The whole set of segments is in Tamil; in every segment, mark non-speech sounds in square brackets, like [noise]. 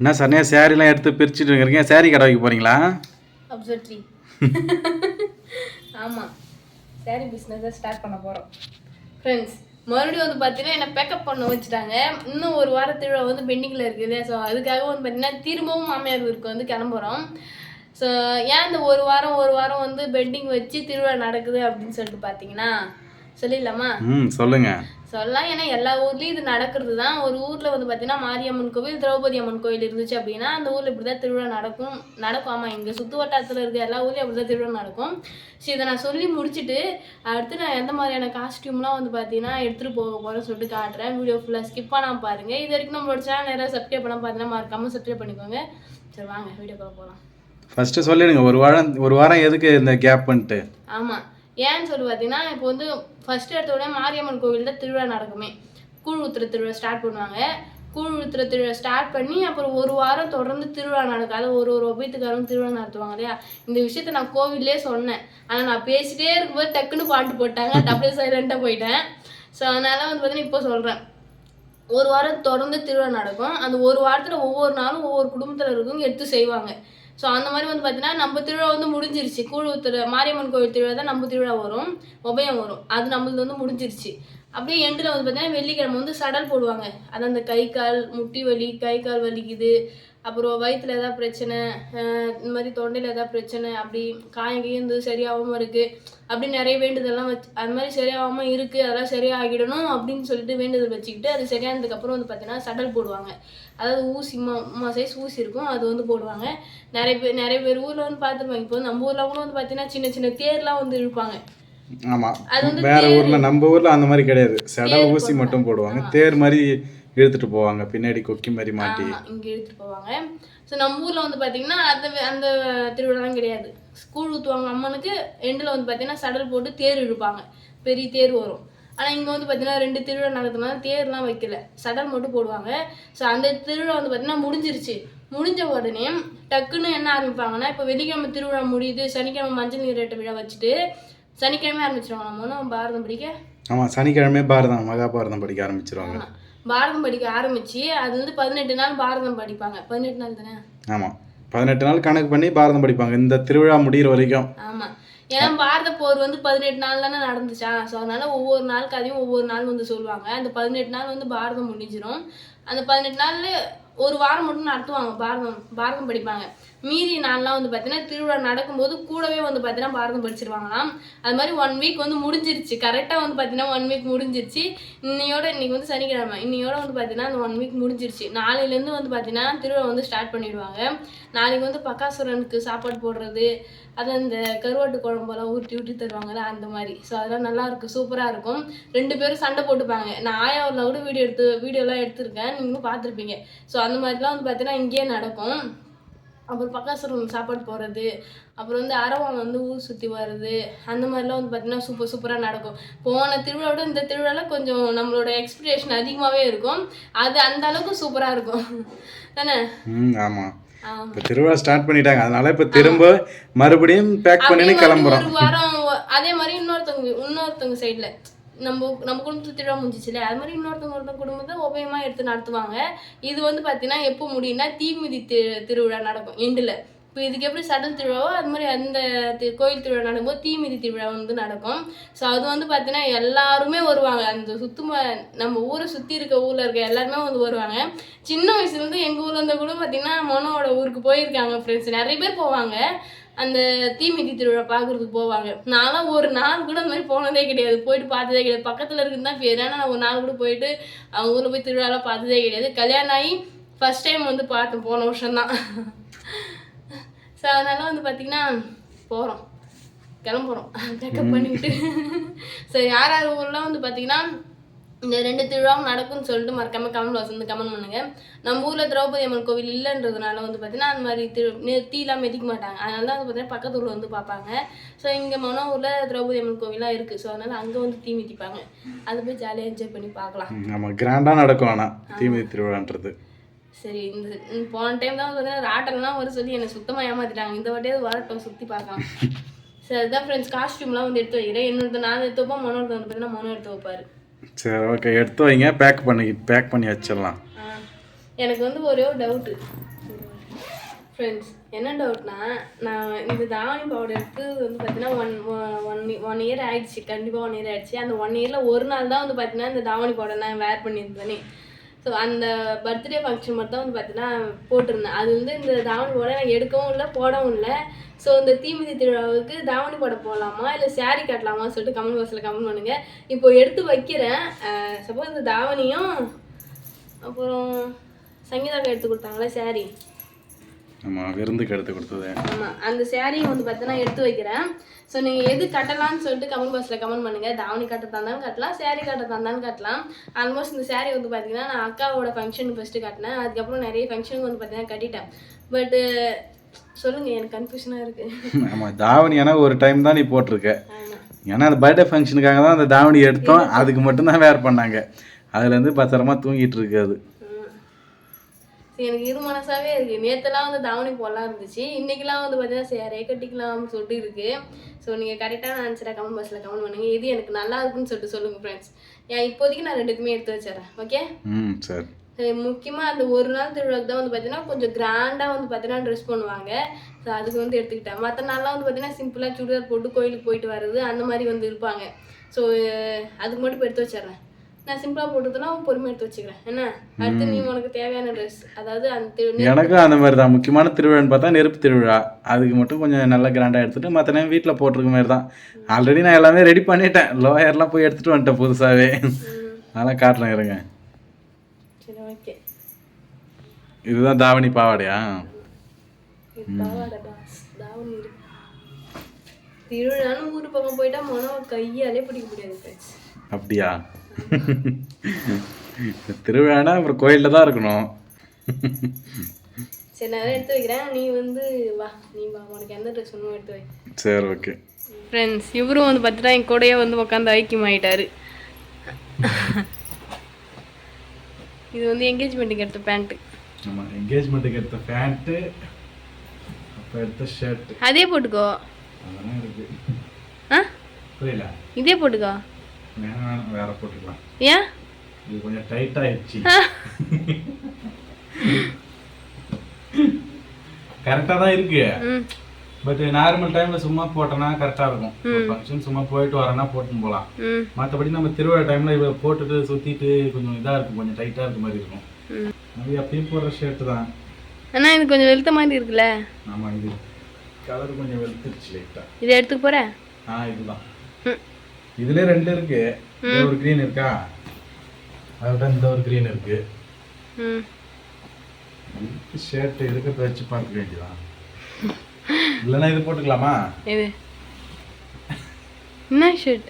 என்ன சனியா சேரீலாம் எடுத்து பிரிச்சுட்டு இருக்கிறீங்க சேரீ கடை வைக்க போறீங்களா? அப்சர்ட்ரி ஆமாம் சாரி பிஸ்னஸை ஸ்டார்ட் பண்ண போகிறோம் ஃப்ரெண்ட்ஸ் மறுபடியும் வந்து பார்த்தீங்கன்னா என்னை பேக்கப் பண்ண வச்சுட்டாங்க. இன்னும் ஒரு வார திருவிழா வந்து பெண்டிங்கில் இருக்குது. ஸோ அதுக்காக வந்து பார்த்தீங்கன்னா திரும்பவும் மாமியார் ஊருக்கு வந்து கிளம்புறோம். ஸோ ஏன் இந்த ஒரு வாரம் ஒரு வாரம் வந்து பெண்டிங் வச்சு திருவிழா நடக்குது அப்படின்னு சொல்லிட்டு பார்த்தீங்கன்னா சொல்லிடலாமா? ம் சொல்லுங்க. சொல்லலாம். ஏன்னா எல்லா ஊர்லேயும் இது நடக்கிறது தான் ஒரு ஊரில் வந்து பார்த்தீங்கன்னா மாரியம்மன் கோவில் திரௌபதி அம்மன் கோவில் இருந்துச்சு அப்படின்னா அந்த ஊரில் இப்படி தான் திருவிழா நடக்கும். நடக்கும். ஆமாம் இங்கே சுற்று வட்டாரத்தில் இருக்க எல்லா ஊர்லேயும் அப்படி தான் திருவிழா நடக்கும். ஸோ இதை நான் சொல்லி முடிச்சுட்டு அடுத்து நான் எந்த மாதிரியான காஸ்டியூம்லாம் வந்து பார்த்தீங்கன்னா எடுத்துகிட்டு போக போகிறேன்னு சொல்லிட்டு காட்டுறேன். வீடியோ ஃபுல்லாக ஸ்கிப் பண்ணாமல் பாருங்கள் இது வரைக்கும் நம்மளோட சேனல் யாராவது சப்ஸ்கிரைப் பண்ணால் பார்த்தீங்கன்னா மறக்காமல் சப்ஸ்கிரைப் பண்ணிக்கோங்க. சரி வாங்க வீடியோக்குள்ள போகலாம் ஃபர்ஸ்ட் சொல்லிடுங்க. ஒரு வாரம் ஒரு வாரம் எதுக்கு இந்த கேப்ன்ட்டு ஆமாம் ஏன்னு சொல்லி பார்த்தீங்கன்னா இப்போ வந்து ஃபர்ஸ்ட் எடுத்த உடனே மாரியம்மன் கோவிலில் திருவிழா நடக்குமே. கூழ் ஊத்துற திருவிழா ஸ்டார்ட் பண்ணுவாங்க. கூழ் ஊத்துற திருவிழா ஸ்டார்ட் பண்ணி அப்புறம் ஒரு வாரம் தொடர்ந்து திருவிழா நடக்கும். ஒரு ஒரு ஒபயத்துக்காரங்க திருவிழா நடத்துவாங்க இல்லையா? இந்த விஷயத்த நான் கோவிலே சொன்னேன். ஆனால் நான் பேசிட்டே இருக்கும்போது டக்குன்னு பாட்டு போட்டாங்க. டபுள் சைலண்ட்டாக போயிட்டேன். ஸோ அதனால வந்து பார்த்தீங்கன்னா இப்போ சொல்கிறேன் ஒரு வாரம் தொடர்ந்து திருவிழா நடக்கும். அந்த ஒரு வாரத்தில் ஒவ்வொரு நாளும் ஒவ்வொரு குடும்பத்தில் இருக்கவங்க எடுத்து செய்வாங்க. ஸோ அந்த மாதிரி வந்து பார்த்தீங்கன்னா நம்ம திருவிழா வந்து முடிஞ்சிருச்சு. கூழ் ஊத்துற மாரியம்மன் கோவில் திருவிழா தான் நம்ம திருவிழா வரும். உபயம் வரும். அது நம்மளது வந்து முடிஞ்சிருச்சு. அப்படியே எண்டில் வந்து பார்த்தீங்கன்னா வெள்ளிக்கிழமை வந்து சடல் போடுவாங்க. அது அந்த கை கால் முட்டி வலி கை கால் வலிக்குது. அப்புறம் வயிற்றுல ஏதாவது பிரச்சனை இந்த மாதிரி தொண்டையில் ஏதாவது பிரச்சனை அப்படி காயம் கீந்து சரியாகாமல் இருக்குது அப்படி நிறைய வேண்டுதல்லாம் வச்சு அது மாதிரி சரியாகாமல் இருக்குது அதெல்லாம் சரியாகிடணும் அப்படின்னு சொல்லிட்டு வேண்டுதல் வச்சுக்கிட்டு அது சரியானதுக்கப்புறம் வந்து பார்த்தீங்கன்னா சடல் போடுவாங்க. அதாவது ஊசி மா சைஸ் ஊசி இருக்கும் அது வந்து போடுவாங்க. நிறைய பேர் நிறைய பேர் ஊரில் வந்து பார்த்துருப்பாங்க. இப்போ வந்து நம்ம ஊரில் கூட வந்து பார்த்தீங்கன்னா சின்ன சின்ன தேர்லாம் வந்து இழுப்பாங்க. ஆமா. அது வந்து வேற ஊர்ல நம்ம ஊர்ல அந்த மாதிரி கிடையாது. சடல் ஊசி மட்டும் போடுவாங்க. தேர் மாதிரி இழுத்துட்டு போவாங்க. பின்னாடி கொக்கி மாதிரி மாட்டி. இங்க எடுத்துட்டு போவாங்க. ஸோ நம்ம ஊர்ல வந்து பாத்தீங்கன்னா அந்த அந்த திருவிழாலாம் கிடையாது. ஸ்கூல் ஊற்றுவாங்க அம்மனுக்கு எண்டில் வந்து பாத்தீங்கன்னா சடல் போட்டு தேர் இழுப்பாங்க. பெரிய தேர் வரும். ஆனா இங்க வந்து பாத்தீங்கன்னா ரெண்டு திருவிழா நடக்கிறதுனால தேர்லாம் வைக்கல. சடல் மட்டும் போடுவாங்க. ஸோ அந்த திருவிழா வந்து பாத்தீங்கன்னா முடிஞ்சிருச்சு. முடிஞ்ச உடனே டக்குன்னு என்ன ஆரம்பிப்பாங்கன்னா இப்போ வெள்ளிக்கிழமை திருவிழா முடியுது சனிக்கிழமை மஞ்சள் நீராட்ட விழா வச்சுட்டு சனிக்கிழமை ஆரம்பிச்சிருவாங்க நம்ம பாரதம் படிக்க? ஆமா சனிக்கிழமை பாரதம் மகாபாரதம் படிக்க ஆரம்பிச்சிருவாங்க. பாரதம் படிக்க ஆரம்பிச்சு அது வந்து பதினெட்டு நாள் பாரதம் படிப்பாங்க. பதினெட்டு நாள் தானே? ஆமா. பதினெட்டு நாள் கணக்கு பண்ணி பாரதம் படிப்பாங்க. இந்த திருவிழா முடியிற வரைக்கும். ஆமா. ஏன்னா பாரத போர் வந்து பதினெட்டு நாள் தானே நடந்துச்சா? ஸோ அதனால ஒவ்வொரு நாள் கதையும் ஒவ்வொரு நாள் வந்து சொல்லுவாங்க. அந்த பதினெட்டு நாள் வந்து பாரதம் முடிஞ்சிடும் அந்த பதினெட்டு நாள்ல ஒரு வாரம் மட்டும் நடத்துவாங்க. பாரதம் பாரதம் படிப்பாங்க. மீதி நாள்லாம் வந்து பார்த்தீங்கன்னா திருவிழா நடக்கும்போது கூடவே வந்து பார்த்தீங்கன்னா பாரதம் படிச்சிருவாங்களாம் அது மாதிரி ஒன் வீக் வந்து முடிஞ்சிருச்சு. கரெக்டாக வந்து பார்த்தீங்கன்னா ஒன் வீக் முடிஞ்சிருச்சு. இன்னையோட இன்னைக்கு வந்து சனிக்கிழமை. இன்னையோட வந்து பார்த்தீங்கன்னா அந்த ஒன் வீக் முடிஞ்சிருச்சு. நாளையிலேருந்து வந்து பார்த்தீங்கன்னா திருவிழா வந்து ஸ்டார்ட் பண்ணிடுவாங்க. நாளைக்கு வந்து பக்காசுரனுக்கு சாப்பாடு போடுறது அது அந்த கருவாட்டு குழம்பெல்லாம் ஊற்றி ஊற்றி தருவாங்கல்ல அந்த மாதிரி. ஸோ அதெல்லாம் நல்லாயிருக்கும் சூப்பராக இருக்கும். ரெண்டு பேரும் சண்டை போட்டுப்பாங்க. நான் ஆயாவில் கூட வீடியோ எடுத்து வீடியோலாம் எடுத்திருக்கேன். நீங்களும் பார்த்துருப்பீங்க. ஸோ அந்த மாதிரிலாம் வந்து பார்த்தீங்கன்னா இங்கேயே நடக்கும். அப்புறம் பக்காசுரம் சாப்பாடு போடுறது அப்புறம் வந்து அரவம் வந்து ஊர் சுற்றி வர்றது அந்த மாதிரிலாம் வந்து பார்த்தீங்கன்னா சூப்பர் சூப்பராக நடக்கும். போன திருவிழாவோட இந்த திருவிழாவில் கொஞ்சம் நம்மளோட எக்ஸ்பெக்டேஷன் அதிகமாகவே இருக்கும். அது அந்த அளவுக்கு சூப்பராக இருக்கும். தானே? ம் ஆமா. ஆ இப்போ திருவிழா ஸ்டார்ட் பண்ணிட்டாங்க. அதனால இப்போ திரும்ப மறுபடியும் பேக் மாதிரி கிளம்புறோம். ஒரு வாரம் அதே மாதிரி இன்னொருத்தவங்க இன்னொருத்தவங்க சைடுல நம்ம நம்ம குடும்பத்தில் திருவிழா முடிஞ்சிச்சுல அது மாதிரி இன்னொருத்தவங்க ஒருத்தவங்க குடும்பத்தை உபயமாக எடுத்து நடத்துவாங்க. இது வந்து பார்த்தீங்கன்னா எப்போ முடியும்னா தீமிதி திரு திருவிழா நடக்கும் எண்டில் இப்போ இதுக்கு எப்படி சடல் திருவிழாவோ அது மாதிரி அந்த கோயில் திருவிழா நடக்கும்போது தீமிதி திருவிழா வந்து நடக்கும். ஸோ அது வந்து பார்த்தீங்கன்னா எல்லாருமே வருவாங்க. அந்த சுத்தமாக நம்ம ஊரை சுற்றி இருக்க ஊரில் இருக்க எல்லாருமே வந்து வருவாங்க. சின்ன வயசுலேருந்து எங்கள் ஊரில் இருந்த கூட பார்த்தீங்கன்னா மனோட ஊருக்கு போயிருக்காங்க ஃப்ரெண்ட்ஸ் நிறைய பேர் போவாங்க. அந்த தீமிதி திருவிழா பார்க்கறதுக்கு போவாங்க. நான்லாம் ஒரு நாள் கூட அந்த மாதிரி போனதே கிடையாது. போயிட்டு பார்த்ததே கிடையாது. பக்கத்தில் இருக்குன்னு தான் பேர் ஆனால் நான் ஒரு நாள் கூட போயிட்டு அவங்க ஊரில் போய் திருவிழாலாம் பார்த்ததே கிடையாது. கல்யாணம் ஆகி ஃபர்ஸ்ட் டைம் வந்து பார்த்தேன். போன வருஷம்தான் ஸோ அதனால வந்து பார்த்தீங்கன்னா போகிறோம் கிளம்புறோம். பேக்கப் பண்ணிக்கிட்டு ஸோ யார் யார் ஊர்லாம் வந்து பார்த்தீங்கன்னா இந்த ரெண்டு திருவிழாவும் நடக்கும்னு சொல்லிட்டு மறக்காம கமெண்ட் பாக்ஸ் வந்து கமெண்ட் பண்ணுங்க. நம்ம ஊர்ல திரௌபதி அம்மன் கோவில் இல்லைன்றதுனால வந்து பார்த்தீங்கன்னா அந்த மாதிரி திரு தீலாம் மிதிக்க மாட்டாங்க. அதனால தான் வந்து பார்த்தீங்கன்னா பக்கத்து ஊர்ல வந்து பார்ப்பாங்க ஸோ இங்கே மனோ ஊர்ல திரௌபதி அம்மன் கோவிலாம் இருக்கு. ஸோ அதனால அங்கே வந்து தீ மிதிப்பாங்க. அதை போய் ஜாலியாக என்ஜாய் பண்ணி பார்க்கலாம். ம், ஆமா. கிராண்டா நடக்கும் ஆனா தீமிதி திருவிழான்றது. சரி இந்த போன டைம் தான் பார்த்தீங்கன்னா ராட்டெல்லாம் வர சொல்லி என்னை சுத்தமாக ஏமாத்திட்டாங்க. இந்த வாட்டியாவது வரட்டும் சுற்றி பார்க்கலாம் [laughs] சரி அதுதான் ஃப்ரெண்ட்ஸ் காஸ்டியூம்லாம் வந்து எடுத்து வைக்கிறேன். என்னோட நான் எடுத்து வைப்பேன் மனோட வந்து பார்த்தீங்கன்னா மனோ எடுத்து வைப்பாரு. சரி ஓகே எடுத்து வைங்க. பேக் பண்ணி பேக் பண்ணி வச்சிடலாம். ஆ எனக்கு வந்து ஒரே ஒரு டவுட்டு ஃப்ரெண்ட்ஸ் என்ன டவுட்னா நான் இந்த தாவணி பவுடர் எடுத்து வந்து பார்த்தீங்கன்னா ஒன் ஒன் ஒன் இயர் ஆயிடுச்சு. கண்டிப்பாக ஒன் இயர் ஆயிடுச்சு. அந்த ஒன் இயரில் ஒரு நாள் தான் வந்து பார்த்தீங்கன்னா இந்த தாவணி பவுடர் நான் வேர் பண்ணியிருந்தேனே. ஸோ அந்த பர்த்டே ஃபங்க்ஷன் மட்டும் வந்து பார்த்தீங்கன்னா போட்டிருந்தேன். அது வந்து இந்த தாவணி போட நான் எடுக்கவும் இல்லை போடவும் இல்லை. ஸோ இந்த தீமிதி திருவிழாவுக்கு தாவணி போட போகலாமா இல்லை சாரி கட்டலாமான்னு சொல்லிட்டு கமெண்ட் பாக்ஸில் கமெண்ட் பண்ணுங்க. இப்போ எடுத்து வைக்கிறேன். சப்போஸ் இந்த தாவணியும் அப்புறம் சங்கீதாக்கா எடுத்து கொடுத்தாங்களே சாரி நம்ம விருந்துக்கு எடுத்து கொடுத்தது. ஆமாம் அந்த சேரீயை வந்து பார்த்தீங்கன்னா எடுத்து வைக்கிறேன். ஸோ நீங்கள் எது கட்டலாம்னு சொல்லிட்டு கமெண்ட் பாக்ஸில் கமெண்ட் பண்ணுங்கள் தாவணி கட்ட தந்தாலும் கட்டலாம் saree கட்ட தந்தாலும் கட்டலாம். ஆல்மோஸ்ட் இந்த saree வந்து பார்த்தீங்கன்னா நான் அக்காவோட ஃபங்க்ஷனுக்கு ஃபஸ்ட்டு கட்டினேன். அதுக்கப்புறம் நிறைய ஃபங்க்ஷனுக்கு வந்து பார்த்தீங்கன்னா கட்டிட்டேன். பட்டு சொல்லுங்கள் எனக்கு கன்ஃபியூஷனாக இருக்குது ஆமாம் தாவணி ஏன்னா ஒரு டைம் தான் நீ போட்டிருக்க. ஆமாம் ஏன்னா அந்த பர்த்டே ஃபங்க்ஷனுக்காக தான் அந்த தாவணி எடுத்தோம். அதுக்கு மட்டும்தான் வேர் பண்ணாங்க. அதுலேருந்து பத்திரமா தூங்கிட்டு இருக்கு அது. எனக்கு இரு மனசாவே இருக்கு. நேத்தெல்லாம் வந்து தாவணி போடலாம் இருந்துச்சு. இன்னைக்கெல்லாம் வந்து பார்த்தீங்கன்னா சேரே கட்டிக்கலாம்னு சொல்லிட்டு இருக்கு. ஸோ நீங்கள் கரெக்டான ஆன்சரை கமெண்ட் பாக்ஸில் கமெண்ட் பண்ணுங்க. இது எனக்கு நல்லா இருக்குன்னு சொல்லிட்டு சொல்லுங்கள் ஃப்ரெண்ட்ஸ் ஏன் இப்போதைக்கு நான் ரெண்டுக்குமே எடுத்து வச்சிடறேன். ஓகே ம் சரி. முக்கியமாக அந்த ஒரு நாள் திருவிழாக்கு தான் வந்து பார்த்தீங்கன்னா கொஞ்சம் கிராண்டாக வந்து பார்த்தீங்கன்னா ட்ரெஸ் பண்ணுவாங்க. ஸோ அதுக்கு வந்து எடுத்துக்கிட்டேன். மற்ற நாள்லாம் வந்து பார்த்தீங்கன்னா சிம்பிளாக சுடிதார் போட்டு கோயிலுக்கு போயிட்டு வர்றது அந்த மாதிரி வந்து இருப்பாங்க. ஸோ அதுக்கு மட்டும் இப்போ எடுத்து வச்சிடுறேன். நான் சிம்பிளாக போட்டதெல்லாம் பொறுமையாக எடுத்து வச்சுக்கிறேன். என்ன? அடுத்து நீ உனக்கு தேவையான ட்ரெஸ் அதாவது அந்த எனக்கும் அந்த மாதிரி தான் முக்கியமான திருவிழான்னு பார்த்தா நெருப்பு திருவிழா. அதுக்கு மட்டும் கொஞ்சம் நல்லா கிராண்டாக எடுத்துட்டு மற்ற நேரம் வீட்டில் போட்டிருக்க மாதிரி தான் ஆல்ரெடி நான் எல்லாமே ரெடி பண்ணிட்டேன். லோயர்லாம் போய் எடுத்துகிட்டு வந்துட்டேன் புதுசாகவே அதெல்லாம் காட்டுறேன் இருங்க. சரி ஓகே இதுதான் தாவணி பாவாடையா? திருவிழான்னு ஊர் பக்கம் போயிட்டா மனம் கையாலே பிடிக்க முடியாது அப்படியா? [laughs] திருவிழானா அப்புறம் கோயிலில் தான் இருக்கணும். சரி நான் எடுத்து வைக்கிறேன். நீ வந்து வா. நீ வா. உனக்கு எந்த ட்ரெஸ் வேணுமோ எடுத்து வை. சரி ஓகே ஃப்ரெண்ட்ஸ் இவரும் வந்து பார்த்துட்டா என் கூடயே வந்து உட்காந்து ஐக்கியம் ஆயிட்டாரு இது வந்து என்கேஜ்மெண்ட்டுக்கு எடுத்த பேண்ட்டு ஆமாம் என்கேஜ்மெண்ட்டுக்கு எடுத்த பேண்ட்டு அப்போ எடுத்த ஷர்ட்டு அதே போட்டுக்கோ. அதெல்லாம் இருக்கு. ஆ? புரியல? இதே போட்டுக்கோ. வேற போட்டுக்கலாம். ஏன்? இது கொஞ்சம் டைட் ஆயிடுச்சு. கரெக்டாக தான் இருக்கு. பட் நார்மல் டைம்ல சும்மா போட்டோன்னா கரெக்டாக இருக்கும். ஃபங்க்ஷன் சும்மா போயிட்டு வரேன்னா போட்டுன்னு போகலாம். மற்றபடி நம்ம திருவிழா டைம்ல இவ போட்டுட்டு சுத்திட்டு கொஞ்சம் இதா இருக்கும். கொஞ்சம் டைட்டா இருக்க மாதிரி இருக்கும். அது எப்பயும் போடுற ஷர்ட் தான். அண்ணா இது கொஞ்சம் வெளுத்த மாதிரி இருக்குல்ல? ஆமா இது கலர் கொஞ்சம் வெளுத்துருச்சு லைட்டா இதை எடுத்துக்க போற? ஆ இதுதான். இதுல ரெண்டு இருக்கு. ஒரு green இருக்கா? அதோட இந்த ஒரு green இருக்கு. ஷர்ட் இருக்கிறத வச்சு பார்த்துக்க வேண்டியதான் இல்லைன்னா இது போட்டுக்கலாமா? இது என்ன ஷர்ட்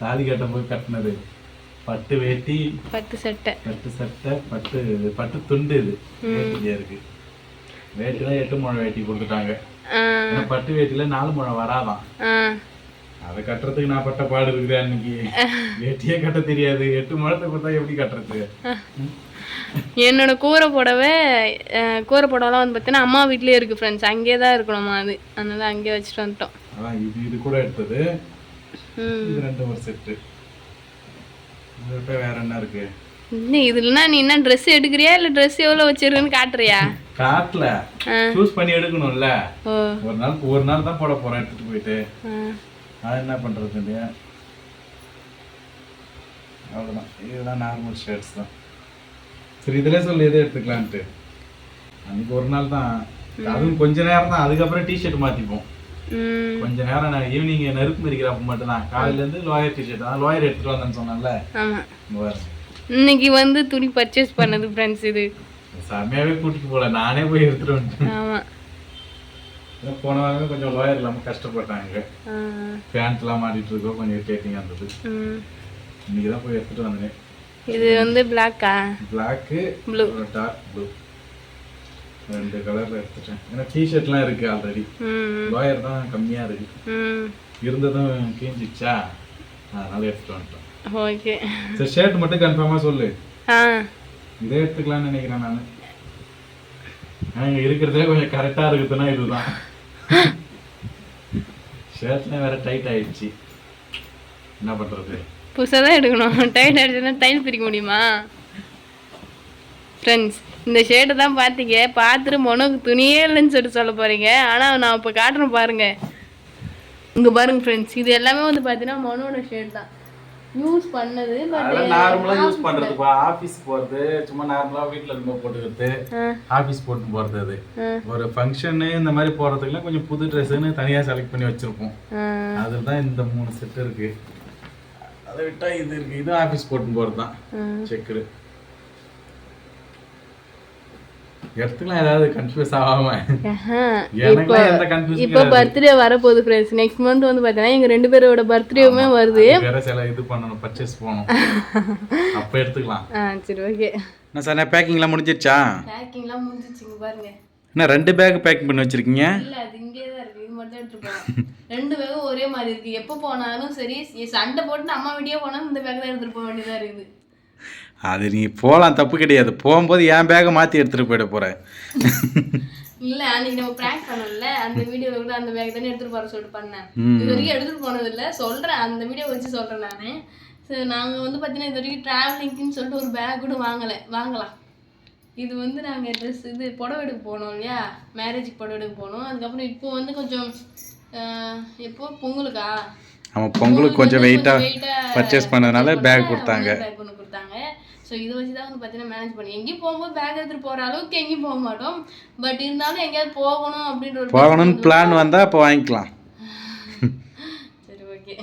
தாலி கட்ட போய் கட்டினது. பட்டு வேட்டி பத்து சட்டை. பட்டு சட்டை பட்டு பட்டு துண்டு இது. வேட்டியா இருக்கு. வேட்டில எட்டு முழம் வேட்டி கொடுத்துட்டாங்க பட்டு வேட்டில நாலு முழம் வராதான். அதை கட்டுறதுக்கு நான் பட்ட பாடு இருக்குது அன்னைக்கு வேட்டியே கட்ட தெரியாது. எட்டு முழத்தை கொடுத்தா எப்படி கட்டுறது? என்னோட கூரை புடவை கூரை புடவைலாம் வந்து பார்த்தீங்கன்னா அம்மா வீட்லயே இருக்கு ஃப்ரெண்ட்ஸ் அங்கேயே தான் இருக்கணுமா அது? அதனால அங்கேயே வச்சுட்டு வந்துட்டோம். அதான் இது இது கூட எடுத்தது. இது ரெண்டும் ஒரு செட்டு வேற என்ன இருக்கு? இன்னும் இதுலனா நீ என்ன ட்ரெஸ் எடுக்கிறியா? இல்லை ட்ரெஸ் எவ்வளோ வச்சிருக்குன்னு காட்டுறியா? காட்டுல. சூஸ் பண்ணி எடுக்கணும்ல. ஒரு நாள் ஒரு நாள் தான் போட போறேன் எடுத்துட்டு போயிட்டு. ஆ அது என்ன பண்றது இல்லையா? அவ்வளோதான் இதுதான் நார்மல் ஷர்ட்ஸ் தான். சரி இதிலே சொல்லி எது எடுத்துக்கலான்ட்டு. அன்னைக்கு ஒரு நாள் தான். அதுவும் கொஞ்ச நேரம் தான். அதுக்கப்புறம் டிஷர்ட் மாத்திப்போம். ம். கொஞ்ச நேரம் நான் ஈவினிங் நெருப்பு மிதிக்கிறப்ப மட்டும் தான். காலையில இருந்து லோயர் டிஷர்ட் தான் லோயர் எடுத்துட்டு வந்தேன்னு சொன்னேன்ல. ஆமாம் இங்க பாருங்க. இன்னைக்கு வந்து துணி பர்ச்சேஸ் பண்ணது ஃப்ரெண்ட்ஸ் இது. செம்மையாவே கூட்டிட்டு போல. நானே போய் எடுத்துட்டு வந்துட்டேன். ஆமாம் போன வாரமே கொஞ்சம் லோயர் இல்லாம கஷ்டப்பட்டாங்க. பேண்ட் எல்லாம் மாட்டிட்டு இருக்கோம் கொஞ்சம் இரிட்டேட்டிங்கா இருந்தது. ம். இன்னைக்கு தான் போய் எடுத்துட்டு வந்தேன். இது வந்து பிளாக்கா பிளாக்கு Blue. டார்க் ப்ளூ ரெண்டு கலர்ல எடுத்துட்டேன். ஏன்னா டிஷர்ட்லாம் இருக்கு ஆல்ரெடி லோயர் தான் கம்மியா இருக்கு. இருந்ததும் கிழிஞ்சிச்சா அதனால எடுத்துட்டு வந்துட்டோம் ஓகே. சரி ஷர்ட் மட்டும் கன்ஃபார்மா சொல்லு. இதே எடுத்துக்கலாம்னு நினைக்கிறேன் நான். இங்க இருக்கிறதுலே கொஞ்சம் கரெக்டா இருக்குதுன்னா இதுதான். ஷர்ட்லாம் வேற டைட் ஆயிடுச்சு. என்ன பண்றது? புதுசாக தான் எடுக்கணும். டைட் ஆயிடுச்சுன்னா டைல் பிரிக்க முடியுமா? ஃப்ரெண்ட்ஸ் இந்த ஷேட்டை தான் பார்த்தீங்க பார்த்துட்டு மொனக்கு துணியே இல்லைன்னு சொல்லிட்டு சொல்ல போகிறீங்க ஆனால் நான் இப்போ காட்டுறேன் பாருங்கள் இங்கே பாருங்க ஃப்ரெண்ட்ஸ் இது எல்லாமே வந்து பார்த்தீங்கன்னா மொனோட ஷேட் தான். யூஸ் பண்ணது பட் நார்மலா யூஸ் பண்றதுப்பா. ஆபீஸ் போறது சும்மா நார்மலா வீட்ல இருக்கும்போது போட்டுக்கிறது. ஆபீஸ் போட்டு போறது அது. ஒரு ஃபங்க்ஷனு இந்த மாதிரி போறதுக்குலாம் கொஞ்சம் புது ட்ரெஸ்ஸுன்னு தனியா செலக்ட் பண்ணி வச்சிருப்போம். அதுல தான் இந்த மூணு செட் இருக்கு. அதை விட்டா இது இருக்கு. இது ஆபீஸ் போட்டு போறது தான் செக்குடு எடுத்துக்கலாம் ஏதாவது கன்ஃபியூஸ் ஆகாம. கன்ஃபியூஸ் இப்போ பர்த்டே வரப்போகுது ஃப்ரெண்ட்ஸ் நெக்ஸ்ட் மந்த் வந்து பார்த்தீங்கன்னா எங்கள் ரெண்டு பேரோட பர்த்டேவுமே வருது. வேற சில இது பண்ணணும் பர்ச்சேஸ் போகணும். அப்ப எடுத்துக்கலாம். ஆ சரி ஓகே என்ன சார் பேக்கிங்லாம் முடிஞ்சிருச்சா? பேக்கிங்லாம் முடிஞ்சிச்சுங்க பாருங்க. என்ன ரெண்டு பேக் பேக்கிங் பண்ணி வச்சிருக்கீங்க? இல்ல அது இங்கே தான் இருக்கு. இது மட்டும் எடுத்துட்டு போறோம். ரெண்டு பேகும் ஒரே மாதிரி இருக்கு. எப்போ போனாலும் சரி சண்டை போட்டு அம்மா வீடியோ போனாலும் இந்த பேக் தான் எடுத்துட்டு போக வேண்டியதா இருக்குது. அது நீ போகலாம் தப்பு கிடையாது. போகும்போது என் பேக்கை மாற்றி எடுத்துகிட்டு போயிட போகிற இல்ல அன்னைக்கு நம்ம பிராங்க் பண்ணோம்ல அந்த வீடியோல கூட அந்த பேக் தானே எடுத்துட்டு போற சொல்லிட்டு பண்ணேன். இது வரைக்கும் எடுத்துட்டு போனது இல்ல சொல்றேன் அந்த வீடியோ வச்சு சொல்றேன் நானு. நாங்க வந்து பாத்தீங்கன்னா இது வரைக்கும் டிராவலிங்க்குன்னு சொல்லிட்டு ஒரு பேக் கூட வாங்கல வாங்கலாம். இது வந்து நாங்க ட்ரெஸ் இது புடவை எடுக்க போனோம் இல்லையா? மேரேஜுக்கு புடவை எடுக்க போனோம். அதுக்கப்புறம் இப்போ வந்து கொஞ்சம் எப்போ? பொங்கலுக்கா? அவன் பொங்கலுக்கு கொஞ்சம் வெயிட்டாக பர்ச்சேஸ் பண்ணதுனால பேக் கொடுத்தாங்க. பேக் ஒன்று கொடுத்தாங்க. ஸோ இதை வச்சு தான் வந்து பார்த்தீங்கன்னா மேனேஜ் பண்ணி எங்கேயும் போகும்போது பேக் எடுத்துகிட்டு போகிற அளவுக்கு எங்கேயும் போக மாட்டோம். பட் இருந்தாலும் எங்கேயாவது போகணும் அப்படின்ற ஒரு போகணும்னு பிளான் வந்தால் அப்போ வாங்கிக்கலாம். [laughs] சரி ஓகே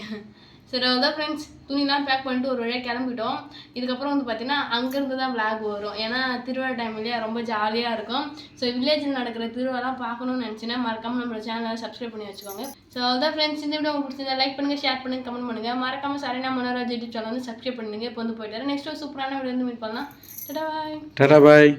சரி அதான் ஃப்ரெண்ட்ஸ் துணிலாம் பேக் பண்ணிட்டு ஒரு வழியாக கிளம்பிட்டோம். இதுக்கப்புறம் வந்து பார்த்தீங்கன்னா அங்கேருந்து தான் விளாக் வரும். ஏன்னா திருவிழா டைம் இல்லையா ரொம்ப ஜாலியாக இருக்கும். ஸோ வில்லேஜில் நடக்கிற திருவிழாலாம் பார்க்கணும்னு நினச்சினா மறக்காம நம்மளோட சேனலை சப்ஸ்கிரைப் பண்ணி வச்சுக்கோங்க. ஸோ அதான் ஃப்ரெண்ட்ஸ் இந்த வீடியோ உங்களுக்கு லைக் பண்ணுங்கள் ஷேர் பண்ணுங்கள் கமெண்ட் பண்ணுங்கள் மறக்காம சரினா மனோராஜ் யூடியூப் சேனல் வந்து சப்ஸ்கிரைப் பண்ணுங்க. இப்போ வந்து போயிட்டு நெக்ஸ்ட் ஒரு சூப்பரான வீடியோ வந்து மீட் பண்ணலாம். பாய் டடா பாய்